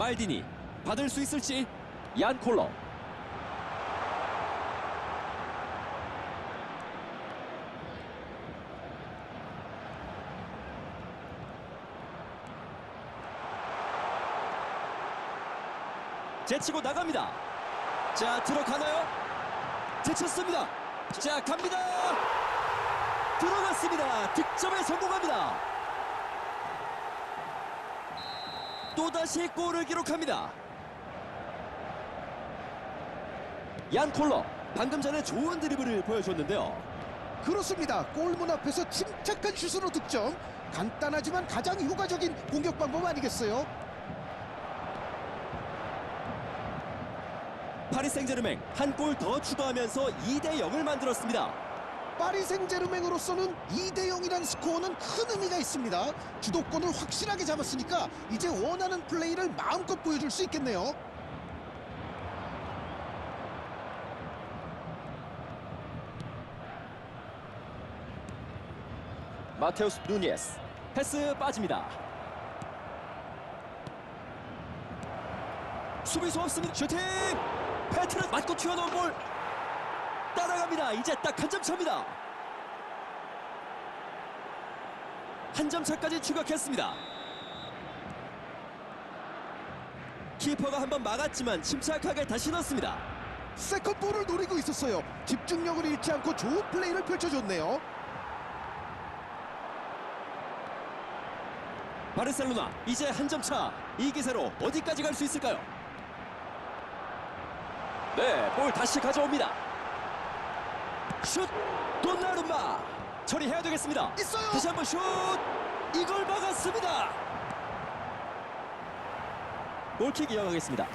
말디니. 받을 수 있을지? 얀 콜러. 제치고 나갑니다. 자 들어가나요? 제쳤습니다. 자 갑니다. 들어갔습니다. 득점에 성공합니다 또다시 골을 기록합니다 얀 콜러 방금 전에 좋은 드리블을 보여줬는데요 그렇습니다. 골문 앞에서 침착한 슛으로 득점. 간단하지만 가장 효과적인 공격 방법 아니겠어요? 파리 생제르맹 한 골 더 추가하면서 2대 0을 만들었습니다 파리 생제르맹으로서는 2대 0이라는 스코어는 큰 의미가 있습니다. 주도권을 확실하게 잡았으니까 이제 원하는 플레이를 마음껏 보여줄 수 있겠네요. 마테우스 누니에스 패스 빠집니다. 수비수 없습니다 슈팅! 페트를 맞고 튀어나온 볼! 따라갑니다. 이제 딱 한 점 차입니다 한 점 차까지 추격했습니다 키퍼가 한번 막았지만 침착하게 다시 넣습니다 세컨볼을 노리고 있었어요. 집중력을 잃지 않고 좋은 플레이를 펼쳐줬네요. 바르셀로나 이제 한 점 차 이 기세로 어디까지 갈 수 있을까요? 네, 볼 다시 가져옵니다. 슛! 돈나룸마! 처리해야 되겠습니다. 있어요. 다시 한번 슛! 이걸 막았습니다. 골킥 이어가겠습니다.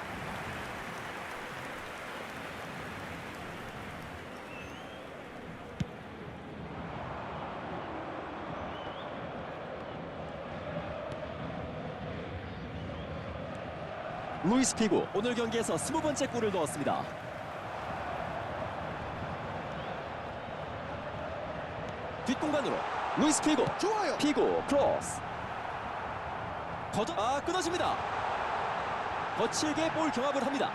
루이스 피고 오늘 경기에서 20번째 골을 넣었습니다. 뒷공간으로 루이스 피고 좋아요. 피고 크로스 걷어 아 끊어집니다. 거칠게 볼 경합을 합니다.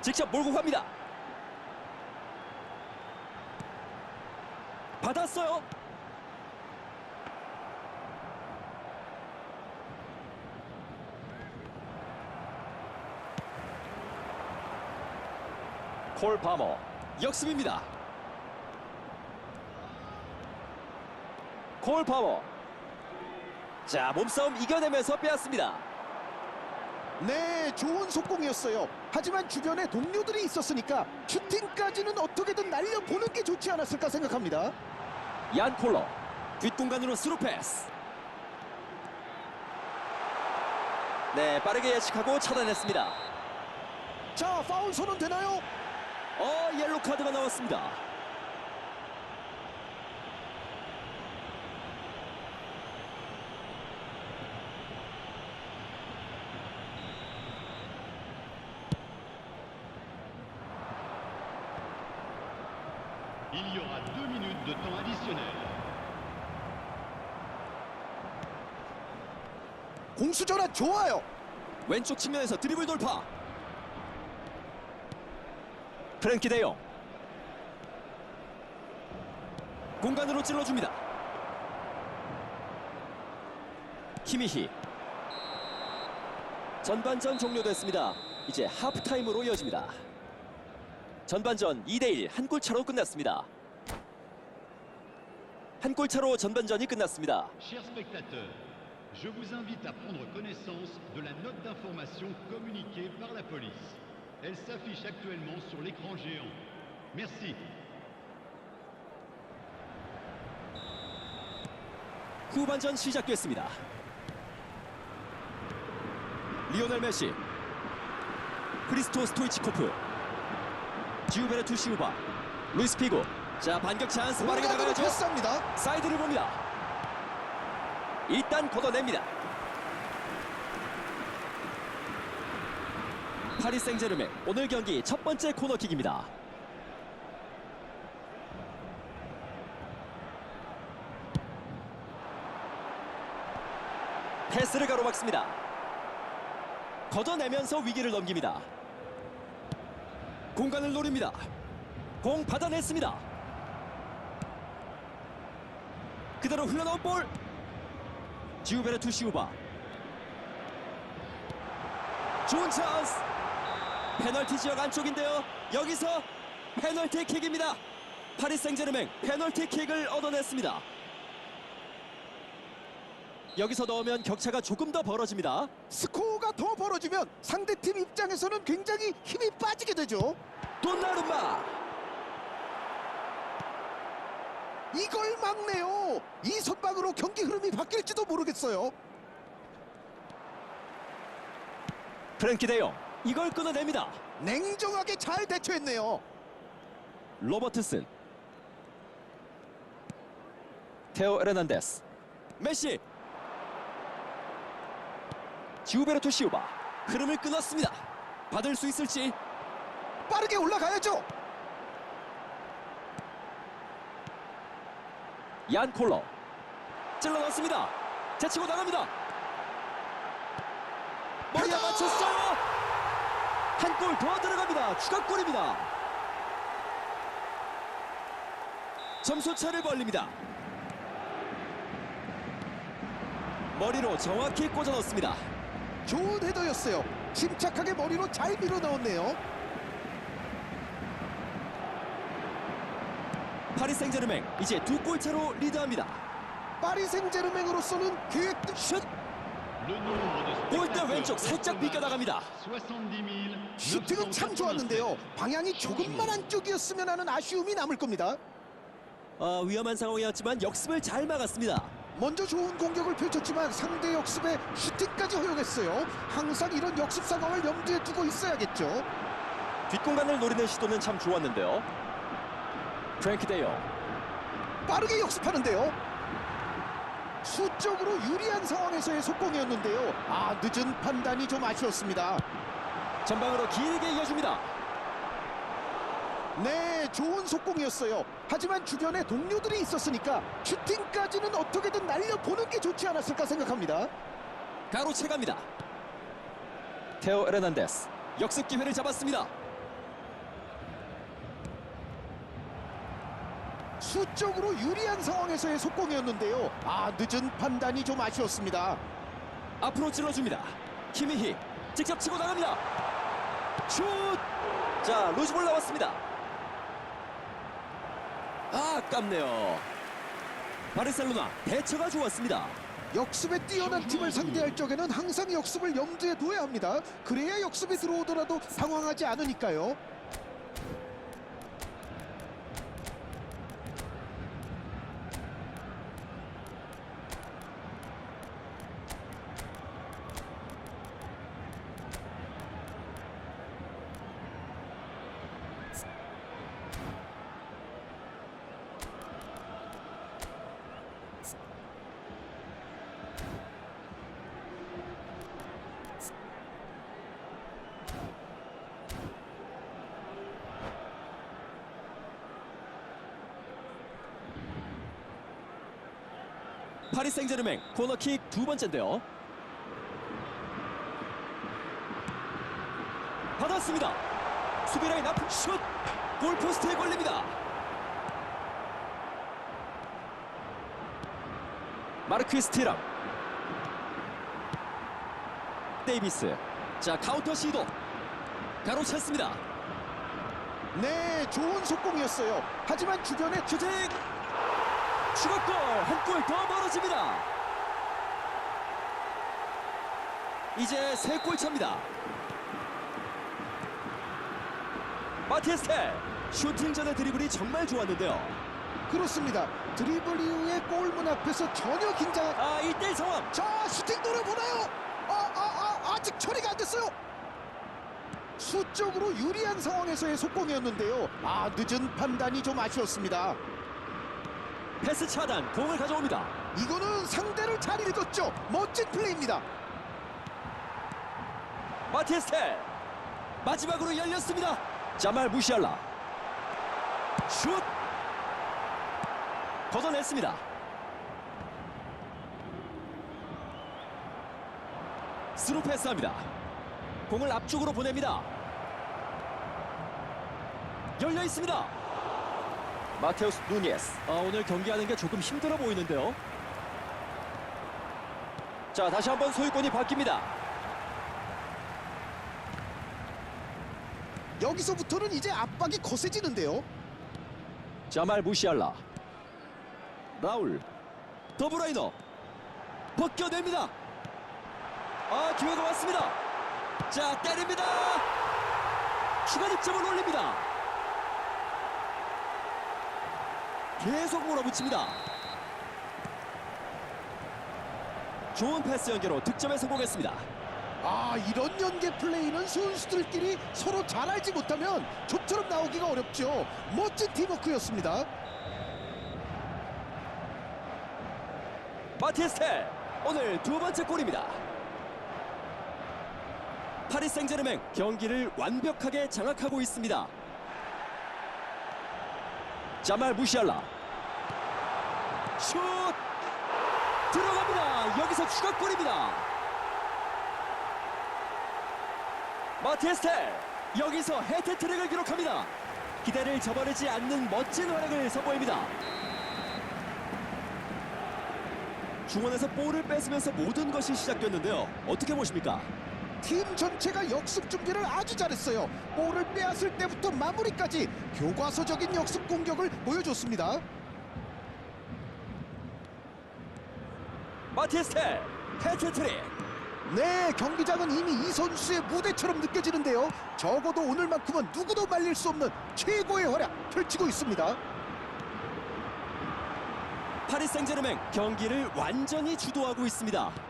직접 몰고 갑니다. 받았어요. 콜 파머 역습입니다. 콜 파머 자 몸싸움 이겨내면서 빼앗습니다. 네, 좋은 속공이었어요. 하지만 주변에 동료들이 있었으니까 슈팅까지는 어떻게든 날려보는 게 좋지 않았을까 생각합니다. 얀 콜러 뒷공간으로 스루 패스 네 빠르게 예측하고 차단했습니다 자, 파울 선언 되나요? 어 옐로 카드가 나왔습니다 공수 전환 좋아요. 왼쪽 측면에서 드리블 돌파. 프랭키 대용 공간으로 찔러줍니다. 키미히. 전반전 종료됐습니다. 이제 하프타임으로 이어집니다. 전반전 2대1 한 골 차로 끝났습니다. 한 골 차로 전반전이 끝났습니다 je vous invite à prendre connaissance de la note d'information communiquée par la police. Elle s'affiche actuellement sur l'écran géant. Merci. 후반전 시작됐습니다. 리오넬 메시, 크리스토 스토이치코프, 지우베르투 시우바, 루이스 피고. 자 반격 찬스 빠르게 공간으로 나가야죠. 패스합니다. 사이드를 봅니다. 일단 걷어냅니다. 파리 생제르맹 오늘 경기 첫 번째 코너킥입니다. 패스를 가로막습니다. 걷어내면서 위기를 넘깁니다. 공간을 노립니다. 공 받아냈습니다. 그대로 흘러나온 볼. 지우베르 투 시우바. 좋은 찬스. 페널티 지역 안쪽인데요. 여기서 페널티 킥입니다. 파리 생제르맹 페널티 킥을 얻어냈습니다. 여기서 넣으면 격차가 조금 더 벌어집니다. 스코어가 더 벌어지면 상대팀 입장에서는 굉장히 힘이 빠지게 되죠. 돈나루마 이걸 막네요. 이 선방으로 경기 흐름이 바뀔지도 모르겠어요. 프랭키 대용 이걸 끊어냅니다. 냉정하게 잘 대처했네요. 로버트슨 테오 에르난데스 메시 지우베르토 시우바 흐름을 끊었습니다. 받을 수 있을지 빠르게 올라가야죠. 얀 콜러 찔러 넣습니다. 제치고 나갑니다. 머리에! 맞췄어요. 한 골 더 들어갑니다. 추가골입니다. 점수 차를 벌립니다. 머리로 정확히 꽂아 넣습니다. 좋은 헤더였어요. 침착하게 머리로 잘 밀어 넣었네요. 파리 생제르맹 이제 두 골 차로 리드합니다. 파리 생제르맹으로서는 계획 슛 골대 왼쪽 살짝 70 슈팅은 참 좋았는데요. 방향이 조금만 안쪽이었으면 하는 아쉬움이 남을 겁니다. 아, 위험한 상황이었지만 역습을 잘 막았습니다. 먼저 좋은 공격을 펼쳤지만 상대 역습에 슈팅까지 허용했어요. 항상 이런 역습 상황을 염두에 두고 있어야겠죠. 뒷공간을 노리는 시도는 참 좋았는데요. 프랭키 데요 빠르게 역습하는데요. 수적으로 유리한 상황에서의 속공이었는데요. 아 늦은 판단이 좀 아쉬웠습니다. 전방으로 길게 이어줍니다. 네, 좋은 속공이었어요. 하지만 주변에 동료들이 있었으니까 슈팅까지는 어떻게든 날려보는 게 좋지 않았을까 생각합니다. 가로채갑니다. 테오 에르난데스 역습 기회를 잡았습니다. 수적으로 유리한 상황에서의 속공이었는데요. 아 늦은 판단이 좀 아쉬웠습니다. 앞으로 찔러줍니다. 키미히 직접 치고 나갑니다. 슛! 자, 루즈볼 나왔습니다. 아, 아깝네요. 바르셀로나 대처가 좋았습니다. 역습에 뛰어난 팀을 상대할 적에는 항상 역습을 염두에 둬야 합니다. 그래야 역습이 들어오더라도 당황하지 않으니까요. 파리 생제르맹 코너킥 두 번째인데요. 받았습니다. 수비라인 앞 슛! 골포스트에 걸립니다. 마르크 스 티람 데이비스 자 카운터 시도 가로챘습니다. 네, 좋은 속공이었어요. 하지만 주변에 슈팅 추가골 한 골더 멀어집니다. 이제 세 골 차입니다. 마티에스텔 슈팅 전의 드리블이 정말 좋았는데요. 그렇습니다. 드리블 이후에 골문 앞에서 전혀 긴장. 아 1대1 상황 자, 슈팅 노려보나요? 아, 아, 아, 아직 처리가 안 됐어요. 수적으로 유리한 상황에서의 속공이었는데요. 아, 늦은 판단이 좀 아쉬웠습니다. 패스 차단 공을 가져옵니다. 이거는 상대를 잘 읽었죠. 멋진 플레이입니다. 마티에스텔 마지막으로 열렸습니다. 자말 무시알라 슛 걷어냈습니다. 스루 패스합니다. 공을 앞쪽으로 보냅니다. 열려 있습니다. 마테우스 누니에스. 아, 오늘 경기하는 게 조금 힘들어 보이는데요. 자, 다시 한번 소유권이 바뀝니다. 여기서부터는 이제 압박이 거세지는데요. 자말 무시알라. 라울. 더브라이너. 벗겨냅니다. 아, 기회가 왔습니다. 자, 때립니다. 추가 득점을 올립니다. 계속 몰아붙입니다. 좋은 패스 연계로 득점에 성공했습니다. 아 이런 연계 플레이는 선수들끼리 서로 잘 알지 못하면 좀처럼 나오기가 어렵죠. 멋진 팀워크였습니다. 마티스텔 오늘 두 번째 골입니다. 파리 생제르맹 경기를 완벽하게 장악하고 있습니다. 자말 무시알라 슛 들어갑니다. 여기서 추가골입니다. 마티스텔 여기서 해트트릭을 기록합니다. 기대를 저버리지 않는 멋진 활약을 선보입니다. 중원에서 볼을 뺏으면서 모든 것이 시작됐는데요. 어떻게 보십니까? 팀 전체가 역습 준비를 아주 잘했어요. 볼을 빼앗을 때부터 마무리까지 교과서적인 역습 공격을 보여줬습니다. 마티스텔 해트트릭 네, 경기장은 이미 이 선수의 무대처럼 느껴지는데요. 적어도 오늘만큼은 누구도 말릴 수 없는 최고의 활약 펼치고 있습니다. 파리 생제르맹 경기를 완전히 주도하고 있습니다.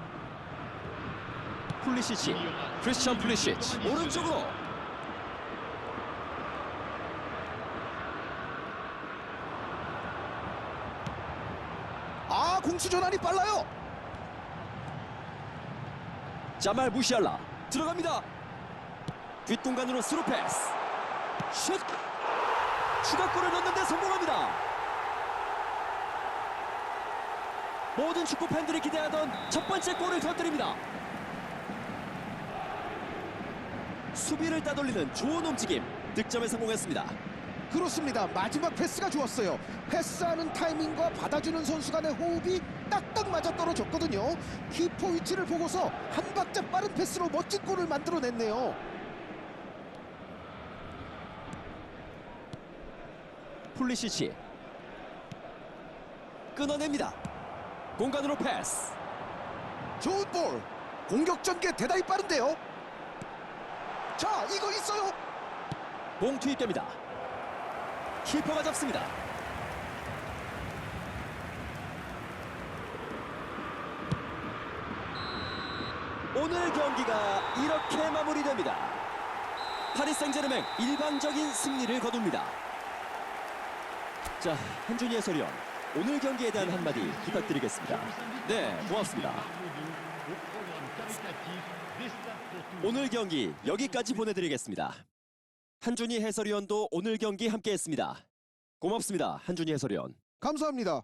플리시치 크리스찬 플리시치 오른쪽으로 아, 공수 전환이 빨라요. 자말 무시알라 들어갑니다. 뒷공간으로 스루 패스 슛 추가골을 넣는데 성공합니다. 모든 축구 팬들이 기대하던 첫 번째 골을 터뜨립니다. 수비를 따돌리는 좋은 움직임 득점에 성공했습니다. 그렇습니다. 마지막 패스가 좋았어요. 패스하는 타이밍과 받아주는 선수 간의 호흡이 딱딱 맞아 떨어졌거든요. 키퍼 위치를 보고서 한 박자 빠른 패스로 멋진 골을 만들어냈네요. 풀리시치 끊어냅니다. 공간으로 패스 좋은 볼. 공격 전개 대단히 빠른데요. 자, 이거 있어요. 공 투입됩니다. 키퍼가 잡습니다. 오늘 경기가 이렇게 마무리됩니다. 파리 생제르맹 일방적인 승리를 거둡니다. 자, 한준희 해설위원 오늘 경기에 대한 한마디 부탁드리겠습니다. 네, 고맙습니다. 오늘 경기 여기까지 보내드리겠습니다. 한준희 해설위원도 오늘 경기 함께했습니다. 고맙습니다, 한준희 해설위원. 감사합니다.